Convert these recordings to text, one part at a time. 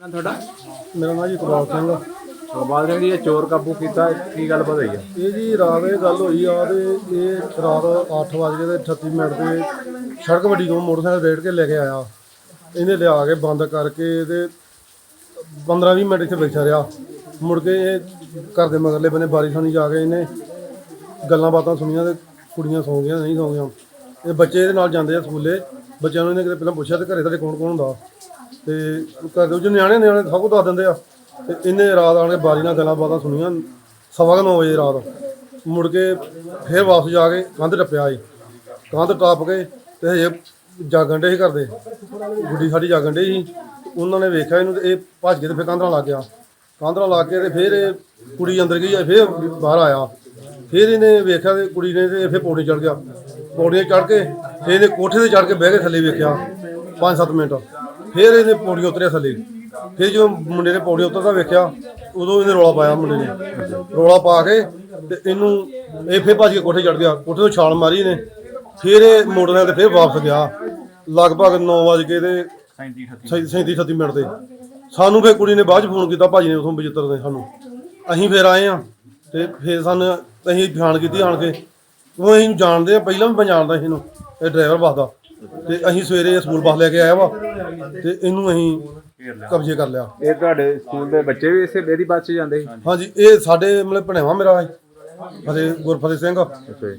ਨਾ ਤੁਹਾਡਾ ਮੇਰਾ ਨਾਮ ਜੀ ਇਕਬਾਲ ਸਿੰਘ ਆ। ਇਕਬਾਲ ਇਹ ਚੋਰ ਕਾਬੂ ਕੀਤਾ, ਕੀ ਗੱਲ ਪਤਾ ਆ? ਇਹ ਜੀ ਰਾਤ ਇਹ ਗੱਲ ਹੋਈ ਆ ਤੇ ਇਹ ਰਾਤ 8 ਵਜੇ ਦੇ 38 ਮਿੰਟ ਤੇ ਸੜਕ ਵੱਡੀ ਤੋਂ ਮੋਟਰਸਾਈਕਲ ਰੇੜ ਕੇ ਲੈ ਕੇ ਆਇਆ। ਇਹਨੇ ਲਿਆ ਕੇ ਬੰਦ ਕਰਕੇ ਤੇ 15-20 ਮਿੰਟ ਇੱਥੇ ਬੈਠਾ ਰਿਹਾ। ਮੁੜ ਕੇ ਇਹ ਘਰ ਦੇ ਮਗਰਲੇ ਬੰਨੇ ਬਾਰਿਸ਼ ਸਾਨੀ ਜਾ ਕੇ ਇਹਨੇ ਗੱਲਾਂ ਬਾਤਾਂ ਸੁਣੀਆਂ ਤੇ ਕੁੜੀਆਂ ਸੌਂ ਗਈਆਂ, ਨਹੀਂ ਸੌਂ ਗਈਆਂ। ਇਹ ਬੱਚੇ ਇਹਦੇ ਨਾਲ ਜਾਂਦੇ ਆ ਸਕੂਲੇ। ਬੱਚਿਆਂ ਨੂੰ ਇਹਨੇ ਕਿਤੇ ਪਹਿਲਾਂ ਪੁੱਛਿਆ ਤੇ ਘਰੇ ਤੁਹਾਡੇ ਕੌਣ ਕੌਣ ਹੁੰਦਾ? ਤੇ ਘਰ ਦੇ ਵਿੱਚ ਨਿਆਣੇ ਨਿਆਣੇ ਸਭ ਕੁਝ ਦੱਸ ਦਿੰਦੇ ਆ। ਤੇ ਇਹਨੇ ਰਾਤ ਆਣ ਕੇ ਬਾਰੀ ਨਾਲ ਗੱਲਾਂ ਬਾਤਾਂ ਸੁਣੀਆਂ, ਸਵਾ ਕੁ ਨੌ ਵਜੇ ਰਾਤ। ਮੁੜ ਕੇ ਫੇਰ ਵਾਪਸ ਜਾ ਕੇ ਕੰਧ ਟੱਪਿਆ ਏ ਕੰਧ ਟੱਪ ਕੇ ਤੇ ਹਜੇ ਜਾਗਣ ਡੇ ਸੀ ਕਰਦੇ ਗੁੱਡੀ ਸਾਡੀ ਜਾਗਣ ਡੇ ਸੀ। ਉਹਨਾਂ ਨੇ ਵੇਖਿਆ ਇਹਨੂੰ ਤੇ ਇਹ ਭੱਜ ਕੇ ਤੇ ਫੇਰ ਕੰਧ ਲੱਗ ਗਿਆ। ਕੰਧ ਲੱਗ ਕੇ ਤੇ ਫੇਰ ਇਹ ਕੁੜੀ ਅੰਦਰ ਗਈ ਆ, ਫੇਰ ਬਾਹਰ ਆਇਆ। ਫਿਰ ਇਹਨੇ ਵੇਖਿਆ ਤੇ ਕੁੜੀ ਨੇ ਤੇ ਫੇਰ ਪੌੜੀ ਚੜ ਗਿਆ। ਪੌੜੀਆਂ ਚੜ ਕੇ ਫੇਰ ਇਹਨੇ ਕੋਠੇ ਤੇ ਚੜ ਕੇ ਬਹਿ ਕੇ ਥੱਲੇ ਵੇਖਿਆ 5-7 ਮਿੰਟ। ਫਿਰ ਇਹਨੇ ਪੌੜੀਆਂ ਉਤਰਿਆ ਥੱਲੇ। ਫਿਰ ਜਦੋਂ ਮੁੰਡੇ ਨੇ ਪੌੜੀ ਉਤਰਦਾ ਵੇਖਿਆ, ਉਦੋਂ ਇਹਨੇ ਰੋਲਾ ਪਾਇਆ ਮੁੰਡੇ ਨੇ। ਰੋਲਾ ਪਾ ਕੇ ਤੇ ਇਹਨੂੰ ਇਹ ਫਿਰ ਭੱਜ ਕੇ ਕੋਠੇ ਚੜ ਗਿਆ। ਕੋਠੇ ਤੋਂ ਛਾਲ ਮਾਰੀ ਨੇ ਫਿਰ ਇਹ ਮੋਟਰਸਾਈਕਲ ਤੇ ਫਿਰ ਵਾਪਸ ਗਿਆ। ਲਗਭਗ 9 ਵਜੇ ਕੇ ਤੇ 37 38 ਮਿੰਟ ਤੇ। ਸਾਨੂੰ ਫਿਰ ਕੁੜੀ ਨੇ ਬਾਅਦ ਚ ਫੋਨ ਕੀਤਾ, ਭਾਜੀ ਨੇ ਉਥੋਂ ਬਜਿੱਤਰ ਨੇ ਸਾਨੂੰ। ਅਸੀਂ ਫਿਰ ਆਏ ਆ ਤੇ ਫਿਰ ਸਾਨੂੰ ਅਸੀਂ ਪਛਾਣ ਕੀਤੀ ਆਣ ਕੇ। ਉਹ ਅਸੀਂ ਜਾਣਦੇ ਆ ਪਹਿਲਾਂ ਵੀ ਮੈਂ ਜਾਣਦਾ ਸੀ ਇਹਨੂੰ, ਇਹ ਡਰਾਈਵਰ ਬੱਸ ਦਾ। ਤੇ ਅਸੀਂ ਸਵੇਰੇ ਸਕੂਲ ਬੱਸ ਲੈ ਕੇ ਆਇਆ ਵਾ। ਤੇ ਇਹਨੂੰ ਅਸੀਂ ਕਬਜ਼ੇ ਕਰ ਲਿਆ। ਇਹ ਤੁਹਾਡੇ ਸਕੂਲ ਦੇ ਬੱਚੇ ਵੀ ਇਸੇ ਇਹਦੀ ਬੱਸ 'ਚ ਜਾਂਦੇ ਸੀ? ਹਾਂਜੀ ਇਹ ਸਾਡੇ ਮਤਲਬ ਭਣੇਵਾ ਮੇਰਾ ਹੈ। ਫਤਿਹ ਗੁਰਫਤਿਹ ਸਿੰਘ।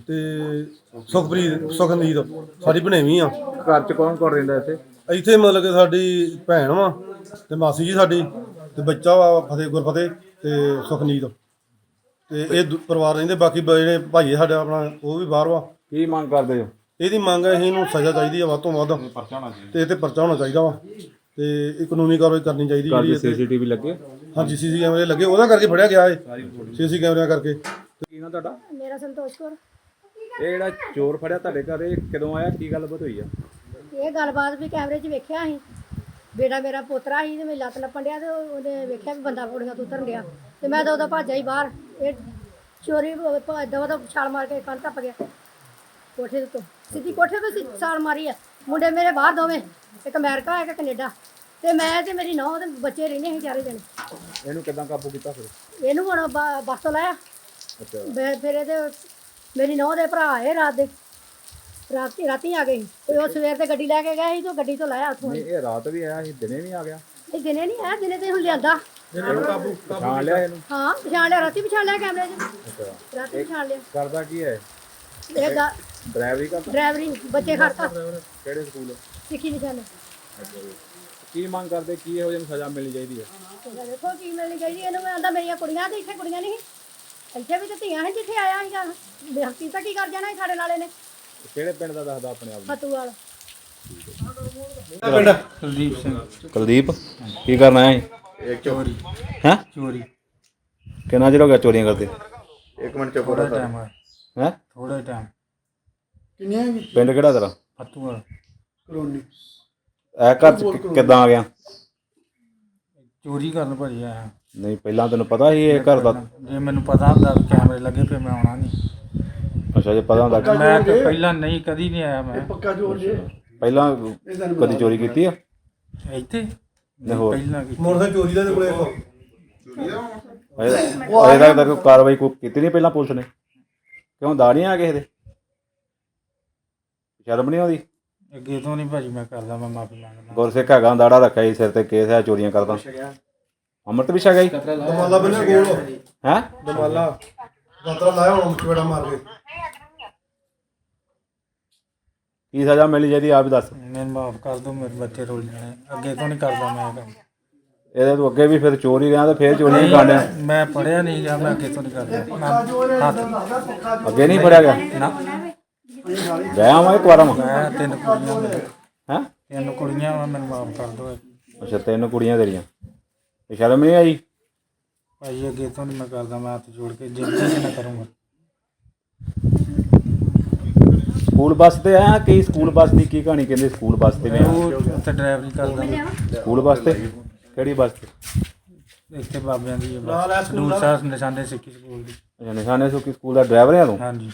ਤੇ ਸੁਖਪ੍ਰੀਤ ਸੁਖਨੀਤ ਸਾਡੀ ਭਣੇਵੀਂ ਆ। ਘਰ 'ਚ ਕੌਣ ਕੌਣ ਰਹਿੰਦਾ ਇੱਥੇ? ਇੱਥੇ ਮਤਲਬ ਕਿ ਸਾਡੀ ਭੈਣ ਵਾ ਤੇ ਮਾਸੀ ਜੀ ਸਾਡੀ ਤੇ ਬੱਚਾ ਵਾ ਫਤਿਹ ਗੁਰਫਤਿਹ ਤੇ ਸੁਖਨੀਤ ਤੇ ਇਹ ਦੂ- ਪਰਿਵਾਰ ਰਹਿੰਦੇ ਬਾਕੀ ਬ- ਜਿਹੜੇ ਭਾਈ ਸਾਡਾ ਆਪਣਾ ਉਹ ਵੀ ਬਾਹਰ ਵਾ। ਕੀ ਮੰਗ ਕਰਦੇ ਹੋ? ਇਹਦੀ ਮੰਗ ਹੈ ਇਹਨੂੰ ਸਜ਼ਾ ਚਾਹੀਦੀ ਆ ਵੱਧ ਤੋਂ ਵੱਧ। ਤੇ ਇਹ ਤੇ ਪਰਚਾ ਹੋਣਾ ਚਾਹੀਦਾ ਵਾ। ਤੇ ਇਹ ਕਾਨੂੰਨੀ ਕਾਰਵਾਈ ਕਰਨੀ ਚਾਹੀਦੀ ਘਰ ਜਿਹੜੀ ਦੇ ਤੇ- ਸੀਸੀਟੀਵੀ ਲੱਗੇ? ਹਾਂਜੀ ਸੀਸੀ ਕੈਮਰੇ ਲੱਗੇ ਉਹਦਾ ਕਰਕੇ ਫੜਿਆ ਗਿਆ ਏ ਸੀਸੀ ਕੈਮਰਿਆਂ ਕਰਕੇ। ਕੀ ਨਾ ਤੁਹਾਡਾ? ਮੇਰਾ ਸੰਤੋਸ਼ ਕੌਰ। ਇਹ ਜਿਹੜਾ ਚੋਰ ਫੜਿਆ ਤੁਹਾਡੇ ਘਰ ਇਹ ਕਦੋਂ ਆਇਆ? ਕੀ ਗੱਲਬਾਤ ਹੋਈ ਆ? ਇਹ ਗੱਲਬਾਤ ਵੀ ਕੈਮਰੇ 'ਚ ਵੇਖਿਆ ਸੀ। ਬੇਟਾ ਮੇਰਾ ਪੋਤਰਾ ਸੀ ਤੇ ਮੇਰੀ ਲੱਤ ਲੱਪਣ ਡਿਆ ਤੇ ਉਹ- ਉਹਨੇ ਵੇਖਿਆ ਵੀ ਬੰਦਾ ਪੌੜੀਆਂ ਤੋਂ ਉਤਰਨ ਡਿਆ। ਤੇ ਮੈਂ ਤਾਂ ਉਹਦਾ ਭੱਜ ਆਈ ਬਾਹਰ। ਇਹ ਚੋਰੀ ਦਵਾ ਦਾ ਛਾਲ ਮਾਰ ਕੇ ਕੰਨ ਟੱਪ ਗਿਆ। ਕੋਠੇ ਤੋਂ ਸਿੱਧੀ ਕੋਠੇ ਤੋਂ ਛਾਲ ਮਾਰੀ ਆ। ਮੁੰਡੇ ਮੇਰੇ ਬਾਹਰ ਦੋਵੇਂ। ਇੱਕ ਅਮਰੀਕਾ ਇੱਕ ਕੈਨੇਡਾ। ਤੇ ਮੈਂ ਤੇ ਮੇਰੀ ਨੌਂ ਤੇ ਬੱਚੇ ਰਹਿੰਦੇ ਸੀ ਚਾਰੇ ਜਣੇ। ਇਹਨੂੰ ਕਿਦਾਂ ਕਾਬੂ ਕੀਤਾ ਫਿਰ? ਇਹਨੂੰ ਹੁਣ ਬ- ਬੱਸ ਤੋਂ ਲਾਇਆ। ਅੱਛਾ। ਮੈਂ ਫਿਰ ਇਹਦੇ ਮੇਰੀ ਨੌਂ ਦੇ ਭਰਾ ਆਏ ਰਾਤ ਦੇ। ਰਾਤੀ ਰਾਤੀ ਆ ਗਏ ਸੀ। ਤੇ ਉਹ ਸਵੇਰ ਤੇ ਗੱਡੀ ਲੈ ਕੇ ਗਏ ਸੀ ਤੇ ਉਹ ਗੱਡੀ ਤੋਂ ਲਾਇਆ ਉੱਥੋਂ। ਨਹੀਂ ਇਹ ਰਾਤ ਵੀ ਆਇਆ ਸੀ ਦਿਨੇ ਨਹੀਂ ਆ ਗਿਆ? ਇਹ ਦਿਨੇ ਨਹੀਂ ਆਇਆ ਦਿਨੇ ਤੇ ਹੁਣ ਲਿਆਂਦਾ। ਪਛਾਣ ਲਿਆ ਇਹਨੂੰ? ਹਾਂ ਪਛਾਣ ਲਿਆ ਰਾਤੀ ਪਛਾਣ ਲਿਆ ਕੈਮਰੇ 'ਚ। ਅੱਛਾ। ਰਾਤੀ ਪਛਾਣ ਲਿਆ। ਕਰਦਾ ਕੀ ਹੈ? ਇਹ ਗਾ- ਡਰਾਈਵਰੀ ਕਰਦਾ? ਡਰਾਈਵਰੀ ਬੱਚੇ ਖੜਤਾ ਕਿਹੜੇ ਸਕੂਲ ਸਿੱਖੀ ਨਿਸ਼ਾਨੇ ਕੀ ਮੰਗ ਕਰਦੇ ਕੀ ਇਹੋ ਜਿਹੀ ਨੂੰ ਸਜ਼ਾ ਮਿਲਣੀ ਚਾਹੀਦੀ ਹੈ? ਦੇਖੋ ਕੀ ਮਿਲਣੀ ਚਾਹੀਦੀ ਇਹਨੂੰ ਮੈਂ ਆਂਦਾ ਮੇਰੀਆਂ ਕੁੜੀਆਂ ਤੇ ਇੱਥੇ ਕੁੜੀਆਂ ਨਹੀਂ। ਸੀ। ਇੱਥੇ ਵੀ ਤੇ ਧੀਆਂ ਸੀ ਜਿੱਥੇ ਆਇਆ ਸੀਗਾ। ਬੇਹਕੀ ਤਾਂ ਕੀ ਕਰ ਜਾਣਾ ਸੀ ਸਾਡੇ ਨਾਲੇ ਨੇ ਕਿਹੜੇ ਪਿੰਡ ਦਾ ਦੱਸਦਾ ਆਪਣੇ ਆਪ ਫਤੂ ਵਾਲਾ। ਕੁਲਦੀਪ ਕੀ ਕਰਨਾ ਹੈ ਇੱਕ ਚੋਰੀ। ਹੈ? ਚੋਰੀ। ਕਿੰਨਾ ਚਿਰ ਹੋ ਗਿਆ ਚੋਰੀਆਂ ਕਰਦੇ? ਇੱਕ ਮਿੰਟ ਚੁੱਪ ਕਰੋ। ਟਾਈਮ ਹੈ ਹੈ? ਥੋੜਾ ਟਾਈਮ ਪਿੰਡ ਕਿਹੜਾ ਤੇਰਾ? ਫੱਤੂ ਵਾਲਾ ਇਹ ਘਰ ਚ ਕਿ- ਕਿੱਦਾਂ ਆ ਗਿਆ? ਚੋਰੀ ਕਰਨ ਭਾਜੀ ਆਇਆ ਨਹੀਂ ਪਹਿਲਾਂ ਤੈਨੂੰ ਪਤਾ ਸੀ ਇਹ ਘਰ ਦਾ? ਜੇ ਮੈਨੂੰ ਪਤਾ ਹੁੰਦਾ ਵੀ ਕੈਮਰੇ ਲੱਗੇ ਫਿਰ ਮੈਂ ਆਉਣਾ ਨਹੀਂ। ਅੱਛਾ ਜੇ ਪਤਾ ਹੁੰਦਾ ਮੈਂ ਤਾਂ ਪਹਿਲਾਂ ਨਹੀਂ ਕਦੀ ਨਹੀਂ ਆਇਆ ਮੈਂ। ਪਹਿਲਾਂ ਕਦੀ ਚੋਰੀ ਕੀਤੀ ਆ? ਇੱਥੇ? ਨਹੀਂ ਹੋਰ? ਪਹਿਲਾਂ ਕੀ ਮੋਟਰਸਾਈਕਲ ਚੋਰੀ ਦਾ ਤੇ ਕੋਲੇ ਇੱਕ। ਅਜੇ ਤੱਕ ਤਾਂ ਕੋਈ ਕਾਰਵਾਈ ਕੋਈ ਕੀਤੀ ਨਹੀਂ ਪਹਿਲਾਂ ਪੁਲਿਸ ਨੇ? ਕਿਉਂ ਦਾੜੀਆਂ ਆ ਕਿਸੇ ਦੇ? ਸ਼ਰਮ ਨਹੀਂ ਆਉਂਦੀ? ਅੱਗੇ ਤੋਂ ਨਹੀਂ ਭਾਜੀ ਮੈਂ ਕਰਦਾ ਮੈਂ ਮਾਫੀ ਮੰਗਦਾ। ਗੁਰਸਿੱਖ ਹੈਗਾ ਦਾੜਾ ਰੱਖਿਆ ਸੀ ਸਿਰ ਤੇ ਕੇਸ ਹੈ ਚੋਰੀਆਂ ਕਰਦਾ। ਅੰਮ੍ਰਿਤ ਵਿਛਾ ਗਈ ਦਮਾਲਾ ਬੰਨਿਆ ਕੋਲ। ਹੈ? ਦਮਾਲਾ। ਗਾਤਰਾ ਲਾਇਆ ਹੁਣ ਚਪੇੜਾ ਮਾਰ ਕੇ। ਕੀ ਸਜ਼ਾ ਮਿਲਣੀ ਚਾਹੀਦੀ ਆਪ ਹੀ ਦੱਸ। ਮੈਨੂੰ ਮਾਫ ਕਰ ਦਿਓ ਮੇਰੇ ਬੱਚੇ ਰੋਲ ਜਾਣੇ। ਅੱਗੇ ਤੋਂ ਨਹੀਂ ਕਰਦਾ ਮੈਂ ਇਹ ਕੰਮ। ਇਹਦੇ ਤੋਂ ਅੱਗੇ ਵੀ ਫਿਰ ਚੋਰੀ ਰਿਹਾ ਤੇ ਫਿਰ ਚੋਰੀਆਂ ਹੀ ਕਰਨਿਆ। ਮੈਂ ਪੜਿਆ ਨਹੀਂ ਗਿਆ ਮੈਂ ਅੱਗੇ ਤੋਂ ਨਹੀਂ ਕਰਦਾ। ਮੈਂ ਹੱਥ ਅੱਗੇ ਨਹੀਂ ਫੜਿਆ ਗਿਆ? ਨਾ। ਗਿਆ ਮੈਂ ਇੱਕ ਵਾਰ ਮੈਂ ਤਿੰਨ ਕੁੜੀਆਂ ਹੈ? ਤਿੰਨ ਕੁੜੀਆਂ ਵਾ ਮੈਨੂੰ ਮਾਫ ਕਰ ਦਿਓ। ਅੱਛਾ ਤਿੰਨ ਕੁੜੀਆਂ ਤੇਰੀਆਂ। ਇਹ ਸ਼ਰਮ ਨਹੀਂ ਆਈ? ਭਾਜੀ ਅੱਗੇ ਤੋਂ ਨਹੀਂ ਮੈਂ ਕਰਦਾ ਮੈਂ ਹੱਥ ਜੋੜ ਕੇ ਜ਼ਿੰਦਗੀ ਨਾ ਕਰੂੰਗਾ। ਸਕੂਲ ਬੱਸ ਤੇ ਆਇਆ ਕਿ ਸਕੂਲ ਬੱਸ ਦੀ ਕੀ ਕਹਾਣੀ ਕਹਿੰਦੇ? ਸਕੂਲ ਬੱਸ ਤੇ ਮੈਂ ਉਹ ਉੱਥੇ ਡਰਾਈਵਰੀ ਕਰਦਾ। ਸਕੂਲ ਬੱਸ ਤੇ? ਕਿਹੜੀ ਬੱਸ ਤੇ? ਇੱਥੇ ਬਾਬਿਆਂ ਦੀ ਹੈ ਬਸ। ਸਾਹਿਬ ਨਿਸ਼ਾਨੇ ਸਿੱਖੀ ਸਕੂਲ ਦੀ। ਅੱਛਾ ਨਿਸ਼ਾਨੇ ਸੁੱਕੀ ਸਕੂਲ ਦਾ ਡਰਾਈਵਰ ਆ ਤੂੰ? ਹਾਂਜੀ।